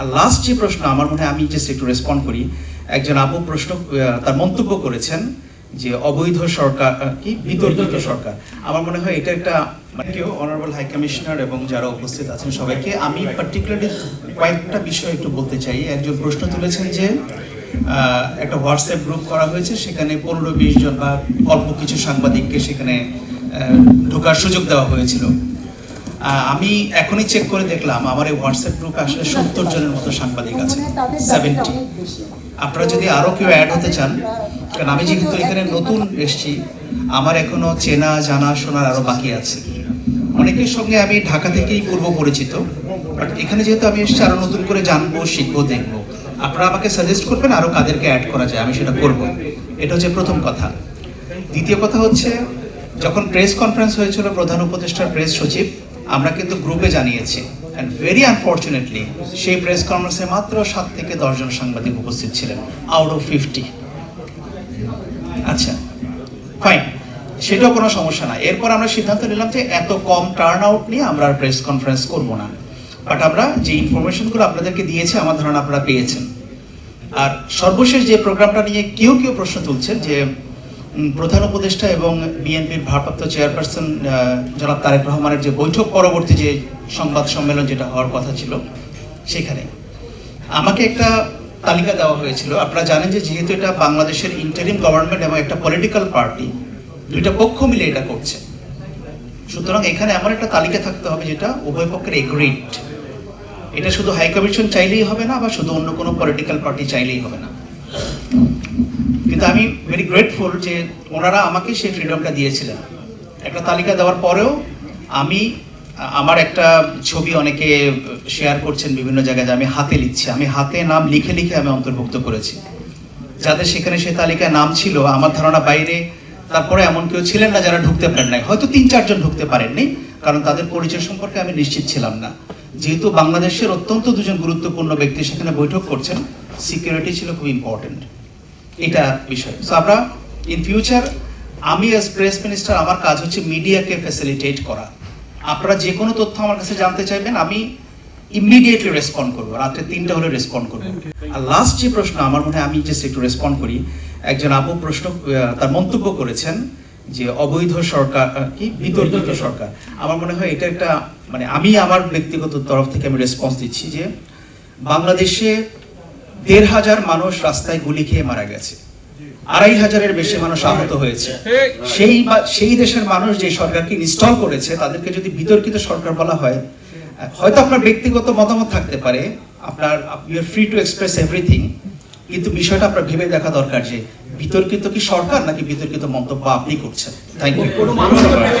আর last যে প্রশ্ন আমার মনে হয় আমি জাস্ট একটু রেসপন্ড করি। একজন আপু প্রশ্ন তার মন্তব্য করেছেন যে অবৈধ সরকার কি? বিতর্কিত সরকার। আমার মনে হয় এটা একটা কেউ অনারেবল হাই কমিশনার এবং যারা উপস্থিত আছেন সবাইকে আমি পার্টিকুলারলি কয়েকটা বিষয় একটু বলতে চাই। একজন প্রশ্ন তুলেছেন যে আহ, একটা হোয়াটসঅ্যাপ গ্রুপ করা হয়েছে সেখানে পনেরো বিশ জন বা অল্প কিছু সাংবাদিককে সেখানে ঢোকার সুযোগ দেওয়া হয়েছিল। আমি এখনই চেক করে দেখলাম, আমার এই হোয়াটসঅ্যাপ গ্রুপে আসলে সত্তর জনের মতো সাংবাদিক আছে সেভেন্টি আপনারা যদি আরও কেউ অ্যাড হতে চান, কারণ আমি যেহেতু এখানে নতুন এসেছি, আমার এখনও চেনা, জানা, শোনার আরও বাকি আছে। অনেকের সঙ্গে আমি ঢাকা থেকেই পূর্ব পরিচিত বাট এখানে যেহেতু আমি এসেছি, আরও নতুন করে জানব, শিখব, দেখব। আপনারা আমাকে সাজেস্ট করবেন আরও কাদেরকে অ্যাড করা যায়, আমি সেটা করব। এটা হচ্ছে প্রথম কথা। দ্বিতীয় কথা হচ্ছে, যখন প্রেস কনফারেন্স হয়েছিল প্রধান উপদেষ্টার প্রেস সচিব আমরা কিন্তু গ্রুপে জানিয়েছি। অ্যান্ড ভেরি আনফর্চুনেটলি সেই প্রেস কনফারেন্সে মাত্র সাত থেকে দশজন সাংবাদিক উপস্থিত ছিলেন আউট অফ ফিফটি আচ্ছা ফাইন সেটাও কোনো সমস্যা না এরপর আমরা সিদ্ধান্ত নিলাম যে এত কম টার্ন আউট নিয়ে আমরা আর প্রেস কনফারেন্স করব না। বাট আমরা যে ইনফরমেশনগুলো আপনাদেরকে দিয়েছি, আমার ধারণা আপনারা পেয়েছেন। আর সর্বশেষ যে প্রোগ্রামটা নিয়ে কেউ কেউ প্রশ্ন তুলছেন যে প্রধান উপদেষ্টা এবং বিএনপির ভারপ্রাপ্ত চেয়ারপারসন জনাব তারেক রহমানের যে বৈঠক পরবর্তী যে সংবাদ সম্মেলন যেটা হওয়ার কথা ছিল সেখানে। আমাকে একটা তালিকা দেওয়া হয়েছিল। আপনারা জানেন যে যেহেতু এটা বাংলাদেশের ইন্টারিম গভর্নমেন্ট এবং একটা পলিটিক্যাল পার্টি দুইটা পক্ষ মিলে এটা করছে। সুতরাং এখানে এমন একটা তালিকা থাকতে হবে যেটা উভয় পক্ষের এগ্রিড এটা শুধু হাই কমিশন চাইলেই হবে না বা শুধু অন্য কোনো পলিটিক্যাল পার্টি চাইলেই হবে না। কিন্তু আমি ভেরি গ্রেটফুল যে ওনারা আমাকে সেই ফ্রিডমটা দিয়েছিলেন। একটা তালিকা দেওয়ার পরেও আমি, আমার একটা ছবি অনেকে শেয়ার করছেন বিভিন্ন জায়গায় যে আমি হাতে লিখছি। আমি হাতে নাম লিখে লিখে আমি অন্তর্ভুক্ত করেছি। যাদের সেখানে সেই তালিকায় নাম ছিল, আমার ধারণা বাইরে, তারপরে এমন কেউ ছিলেন না যারা ঢুকতে পারেন নাই। হয়তো তিন চারজন ঢুকতে পারেননি, কারণ তাদের পরিচয় সম্পর্কে আমি নিশ্চিত ছিলাম না। যেহেতু বাংলাদেশের অত্যন্ত দুজন গুরুত্বপূর্ণ ব্যক্তি সেখানে বৈঠক করছেন সিকিউরিটি ছিল খুব ইম্পর্টেন্ট এটা বিষয়। সো আমরা ইন ফিউচার আমি অ্যাজ প্রেস মিনিস্টার আমার কাজ হচ্ছে মিডিয়াকে ফ্যাসিলিটেট করা। আপনারা যে কোনো তথ্য আমার কাছে জানতে চাইবেন, আমি ইমিডিয়েটলি রেসপন্ড করব। রাত্রে তিনটা হলে রেসপন্ড করব। আর লাস্ট যে প্রশ্ন, আমার মনে হয় আমি জাস্ট একটু রেসপন্ড করি। একজন আপু প্রশ্ন তার মন্তব্য করেছেন যে অবৈধ সরকার কি? বিতর্কিত সরকার। আমার মনে হয় এটা একটা মানে আমি আমার ব্যক্তিগত তরফ থেকে আমি রেসপন্স দিচ্ছি যে বাংলাদেশে দেড় হাজার মানুষ রাস্তায় গুলি খেয়ে মারা গেছে। আড়াই হাজারের বেশি মানুষ আহত হয়েছে। সেই সেই দেশের মানুষ যে সরকারকে ইনস্টল করেছে, তাদেরকে যদি বিতর্কিত সরকার বলা হয়, হয়তো আপনার ব্যক্তিগত মতামত থাকতে পারে। আপনার you are free to express everything কিন্তু বিষয়টা আপনার ভেবে দেখা দরকার যে বিতর্কিত কি সরকার নাকি বিতর্কিত মন্তব্য আপনি করছেন? Thank you